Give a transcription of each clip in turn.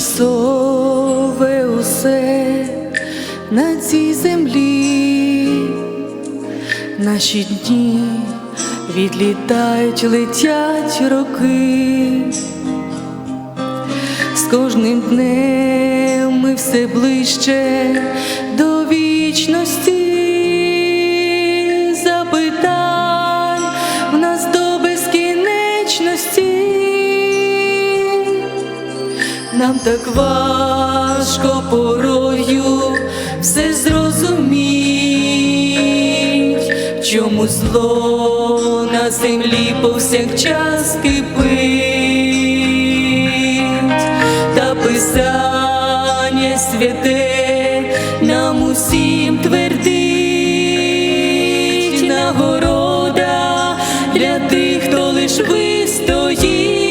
Тимчасове усе на цій землі, наші дні відлітають, летять роки, з кожним днем ми все ближче до вічності. Запитань в нас до безкінечності. Нам так важко порою все зрозуміть, чому зло на землі повсякчас кипить, та писання святе нам усім твердить нагорода для тих, хто лиш вистоїть.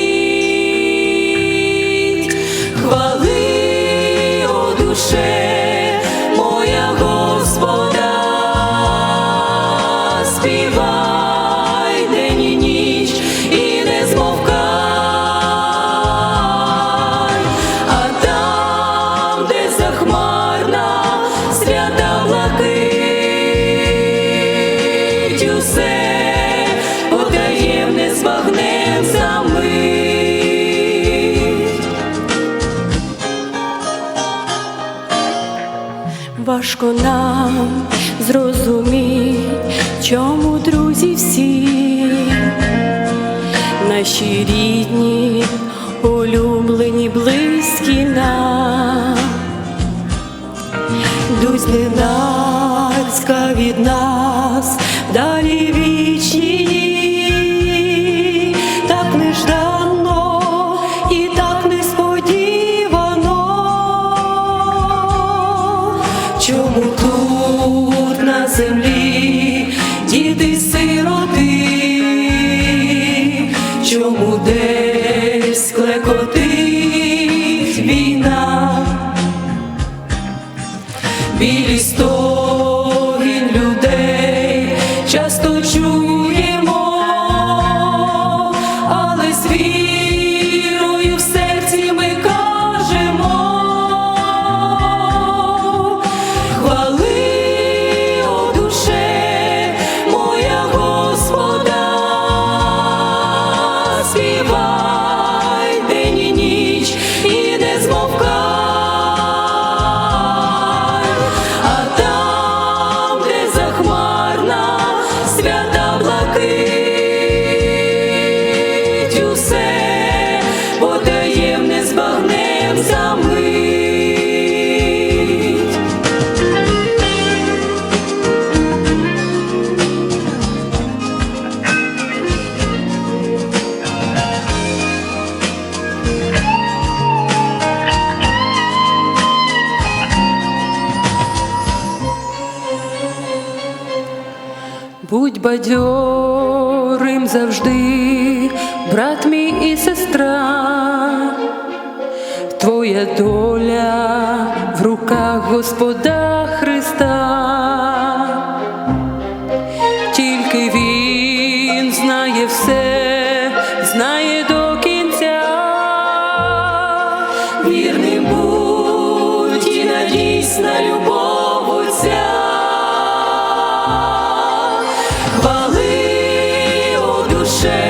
Співай день ніч і не змовкай, а там, де захмарна свята блакить, усе потаємне збагнем за. Важко нам зрозуміть, чому друзі всі? Наші рідні, улюблені, близькі нам, Дусь зненацька від нас далі вічні, Чому співай Будь бадьорим завжди, брат мій і сестра, твоя доля в руках Господа Христа, тільки Він знає все, знає до кінця, вірним будь і надійсь на любов shame.